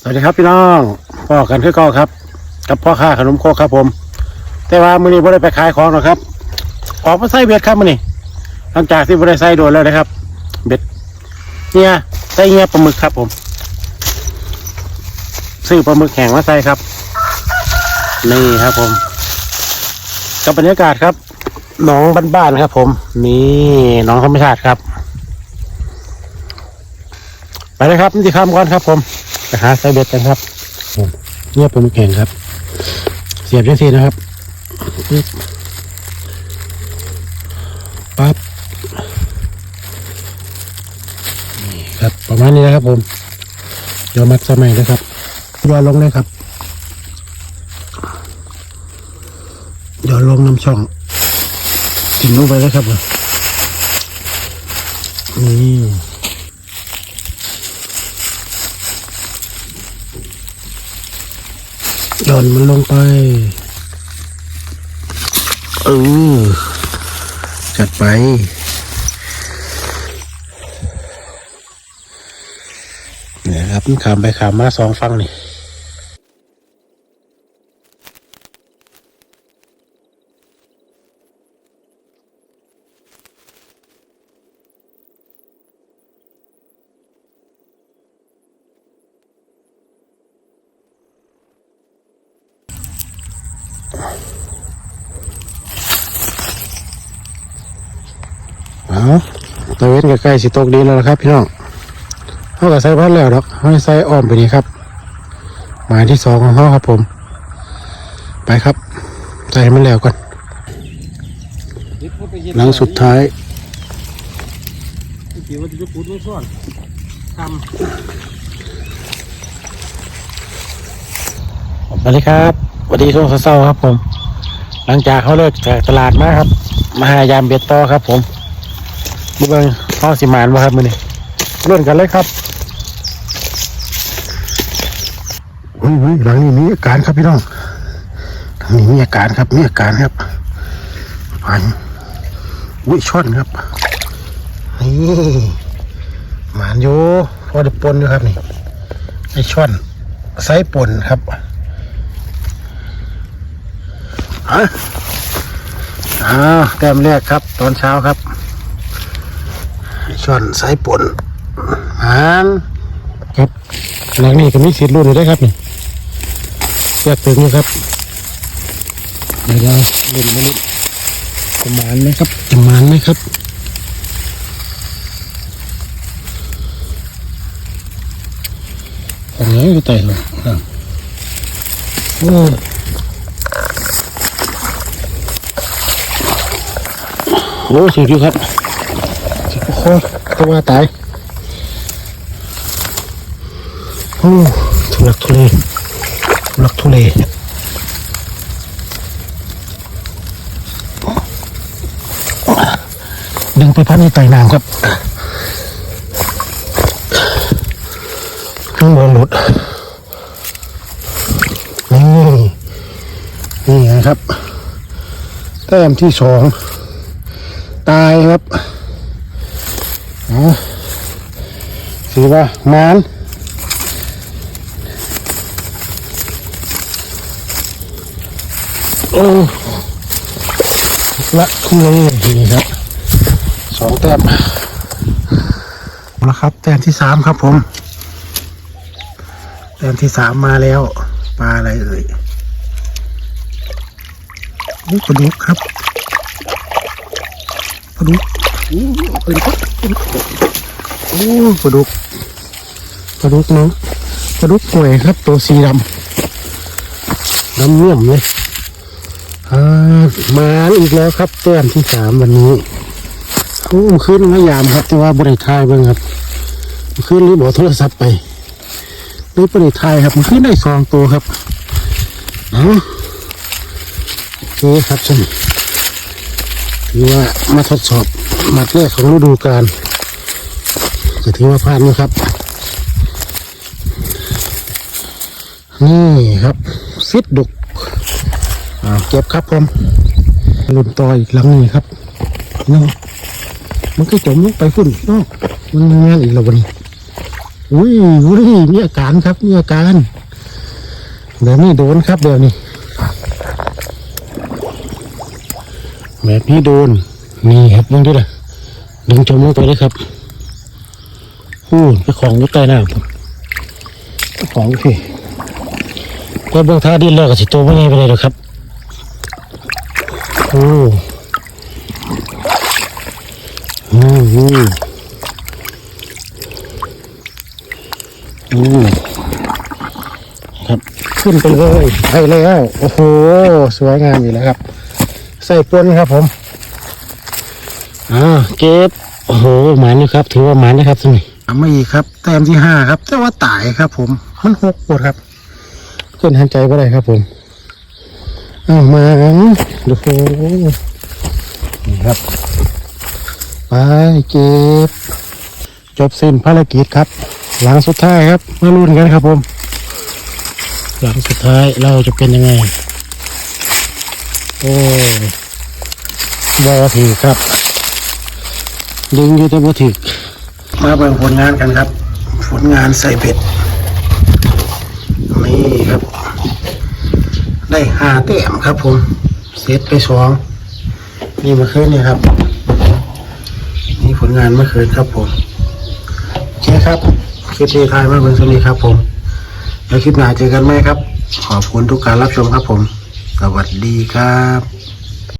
สวัสดีครับพี่น้องพ่อกันคือเก่าครับ กับพ่อค้าขนมโคกครับผม แต่ว่ามื้อนี้บ่ได้ไปขายของหรอกครับออกมาใส่เบ็ดครับมื้อนี้หลังจากที่บ่ได้ใส่โดนแล้วนะครับ เบ็ดเนี่ยใส่เงี้ยปลาหมึกครับผมซื้อปลาหมึกแห้งมาใส่ครับ นี่ครับผมกับบรรยากาศครับหนองบ้านๆครับ ผม นี่หนองธรรมชาติครับ ไปเลยครับนี่จะข้ามก่อนครับผม ไปหาไซเบ็ดกันครับผมเงียบผมแข็งครับ เสียบยังทีนะครับปึ๊บปั๊บนี่ครับประมาณนี้นะครับผมเดี๋ยวมัดสมัยนะครับย่อลงเลยครับย่อลงน้ำช่องกินลงไปแล้วครับนี่ หย่อนมันลงไป เออ จัดไป เนี่ยครับขามไปขามมาสองฟังนี่ เอาตะเวนใกล้ๆสิตกดีแล้วครับ พี่น้องเขาก็ใส่พัดแล้วดอกเขาให้ใส่อ้อมไปนี่ครับ หมายที่สองของเขาครับผม ไปครับ ใส่มันแล้วก่อนหลังสุดท้ายเดี๋ยวมันจะพูดไม่ซ่อนทสวัสดีครับ วัสดีช่วงเช้าครับผม หลังจากเขาเลิกจากตลาดมาครับ มาหายามเบ็ดต่อครับ ผมดูเบิ่งพ่อสิมานมาครับมือนี้เลื่อนกันเลยครับอุ้ยอุ้ยหลังนี้มีอาการครับพี่น้องหลังนี้มีอาการครับมีอาการครับไปอุ้ยช่อนครับนี่หมานอยู่พอได้ปนอยู่ครับนี่ไอช่อนไซส์ป่นครับ ฮะอ่าแต้มแรกครับ ตอนเช้าครับช่อนสายป่นหานครับหลังนี้ก็มีสิทธิ์รุ่นอยู่ได้ครับนี่แยกตึงอยู่ครับเดี๋ยวเราเล่นมาเล่นจะมานไหมครับจะมานไหมครับตรงนี้ก็ไต่ลงครับโอ้ โอ้สิอยู่ครับสิโอ้ก็ว่าตายโอ้ทุลักทุเลทุลักทุเลดึงไปพันในไต่น้ำครับข้างบนหลุดนี่นี่นะครับแต้มที่สอง ตายครับอ๋อถือว่ามานโอ้ละทุเลยนี่ครับสองแต้มแล้วครับ แต้มที่สามครับผม แต้มที่สามมาแล้ว ปลาอะไรเอ่ยนี่กระดูกครับ ปลาดุกโอ้ปลาดุกโอ้ปลาดุกปลาดุกน้องปลาดุกกล้วยครับตัวสีดำดำเยี่ยมเลยมาอีกแล้วครับแต้มที่สามวันนี้โอ้ขึ้นมายามครับ แต่ว่าบริทายเบิ่งครับขึ้นรีบบอกโทรศัพท์ไปได้บริทายครับมันขึ้นได้สองตัวครับเอาโอเคครับฉัน ถือว่ามาทดสอบมัดแรกของฤดูกาลจะถือว่าผ่านนะครับ นี่ครับฟิตดุกอ่าเก็บครับผมลุ่นต่ออีกหลังนี้ครับนี่มันก็จมลงไปฝุ่นเนาะมันงานอีกแล้ววันนี้อุ้ยอุ้ยมีอาการครับมีอาการเดี๋ยวนี้โดนครับเดี๋ยวนี้ แบบนี้โดนนี่ครับยังด้วยล่ะดึงจมลงไปเลยครับอู้ไปของอยู่ใต้น้ำของพี่ก็เบื้องท่าดินแล้วก็สิโตไม่ไงไปเลยหรอกครับโอ้โอ้โหโอ้ครับ ขึ้นไปเลยไปแล้ว โอ้โห สวยงามอยู่แล้วครับ ใส่ปนครับผมอ่าเก็บโอ้โหหมันอยู่ครับ ถือว่าหมันนะครับสิทำมาอีกครับ แต้มที่ห้าครับ แต่ว่าตายครับ ผม มันหกปวดครับขึ้นหันใจไ่ได้ครับผมอ้าวมาดูโหนี่ครับ ไปเก็บจบสิ้นภารกิจครับ หลังสุดท้ายครับมาลุ้นกันครับผม หลังสุดท้ายเราจะเป็นยังไง โอ้บอถือครับ ดึงอยู่แต่บ่ถึกมาเบิ่งผลงานกันครับ ผลงานใส่เบ็ดนี่ครับ ได้หาแต้มครับผมเซตไปสองนี่มื่อคืนนี่ครับ นี่ผลงานเมื่อคืนครับผมโอเคครับคลิปนี้ทายมาเบิ่งสนี้ครับผมแล้วคลิปหน้าเจอกันไหมครับ ขอบคุณทุกการรับชมครับผม สวัสดีครับ